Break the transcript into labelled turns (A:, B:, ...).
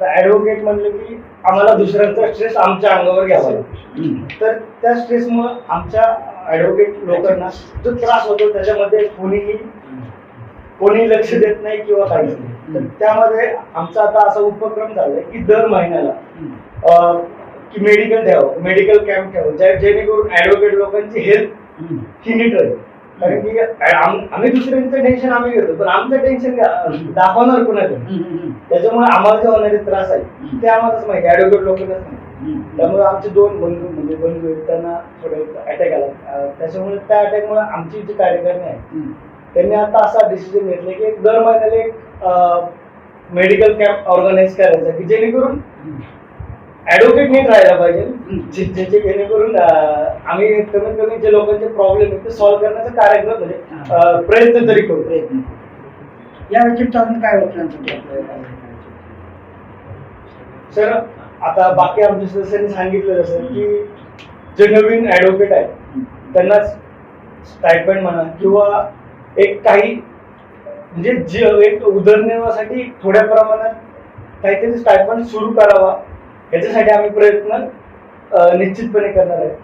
A: आता ऍडव्होकेट म्हणलं की आम्हाला दुसऱ्यांचा स्ट्रेस आमच्या अंगावर घ्यावा लागतो. तर त्या स्ट्रेसमुळे आमच्या ऍडव्होकेट लोकांना जो त्रास होतो त्याच्यामध्ये कोणीही कोणी लक्ष देत नाही किंवा काहीच नाही. तर त्यामध्ये आमचा आता असा उपक्रम झालाय की दर महिन्याला की मेडिकल द्यावं मेडिकल कॅम्प ठेवावं ज्या- जेणेकरून ऍडव्होकेट लोकांची हेल्थ ही नीट राहील. कारण की आम- आम्ही दुसऱ्यांचं टेन्शन आम्ही घेतो पण आमचं टेन्शन दाखवणार कुणाकडे त्याच्यामुळे आम्हाला जे होणारे त्रास आहे ते आम्हालाच माहिती ऍडव्होकेट लोकांनाच माहिती त्यामुळे आमचे दोन बंधू म्हणजे बंधू आहेत त्यांना थोडे अटॅक आला. अं, त्याच्यामुळे त्या अटॅकमुळे आमची जी कार्यकारिणी आहे त्यांनी आता असा डिसिजन घेतला की एक दर महिन्याला एक मेडिकल कॅम्प ऑर्गनाईज करायचा की जेणेकरून ऍडव्होकेट नीट राहायला पाहिजे. जे- ज्याचे जेणेकरून आम्ही कमीत कमी जे लोकांचे प्रॉब्लेम आहेत ते सॉल्व्ह करण्याचा कार्यक्रम म्हणजे प्रयत्न तरी करू.
B: प्रयत्न या व्यतिरिक्त अजून काय आपल्याला? करायचं?
A: सर आता बाकी आमच्या सदस्यांनी सांगितलं जसं की जे नवीन ऍडव्होकेट आहेत त्यांना स्टायपंड म्हणा किंवा एक काही म्हणजे जे एक उदरनिर्वाहासाठी थोड्या प्रमाणात काहीतरी स्टायपंड सुरू करावा याच्यासाठी आम्ही प्रयत्न निश्चितपणे करणार आहे.